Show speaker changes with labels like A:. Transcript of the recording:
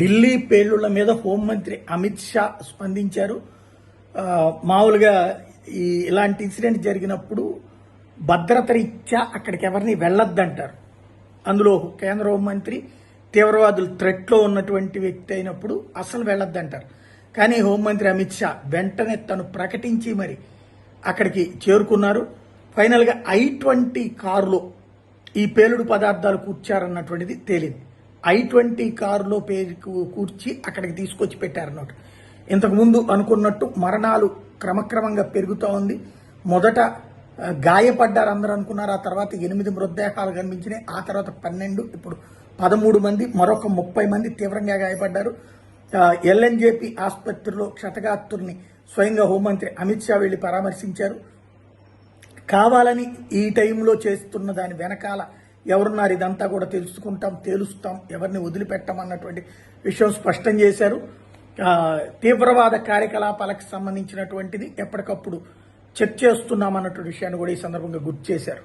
A: ఢిల్లీ పేలుళ్ళ మీద హోంమంత్రి అమిత్ షా స్పందించారు. మామూలుగా ఈ ఇలాంటి ఇన్సిడెంట్ జరిగినప్పుడు భద్రత రీత్యా అక్కడికి ఎవరిని వెళ్ళొద్దంటారు. అందులో కేంద్ర హోంమంత్రి తీవ్రవాదులు థ్రెట్లో ఉన్నటువంటి వ్యక్తి అయినప్పుడు అసలు వెళ్ళొద్దంటారు. కానీ హోంమంత్రి అమిత్ షా వెంటనే తను ప్రకటించి మరి అక్కడికి చేరుకున్నారు. ఫైనల్గా ఐ ట్వంటీ కారులో ఈ పేలుడు పదార్థాలు కూర్చారన్నటువంటిది తేలింది. ఐ ట్వంటీ కారులో పేరు కూర్చి అక్కడికి తీసుకొచ్చి పెట్టారన్నట్టు ఇంతకుముందు అనుకున్నట్టు మరణాలు క్రమక్రమంగా పెరుగుతూ ఉంది. మొదట గాయపడ్డారు అందరూ అనుకున్నారు. ఆ తర్వాత ఎనిమిది మృతదేహాలు కనిపించినాయి. ఆ తర్వాత పన్నెండు ఇప్పుడు పదమూడు మంది మరొక ముప్పై మంది తీవ్రంగా గాయపడ్డారు. ఎల్ఎన్జేపీ ఆసుపత్రిలో క్షతగాత్రుల్ని స్వయంగా హోంమంత్రి అమిత్ షా వెళ్ళి పరామర్శించారు. కావాలని ఈ టైంలో చేస్తున్న దాని వెనకాల ఎవరున్నారు? ఇదంతా కూడా తెలుసుకుంటాం తేలుస్తాం ఎవరిని వదిలిపెట్టమన్నటువంటి విషయం స్పష్టం చేశారు. తీవ్రవాద కార్యకలాపాలకు సంబంధించినటువంటిది ఎప్పటికప్పుడు చెక్ చేస్తున్నామన్నటువంటి విషయాన్ని కూడా ఈ సందర్భంగా గుర్తు చేశారు.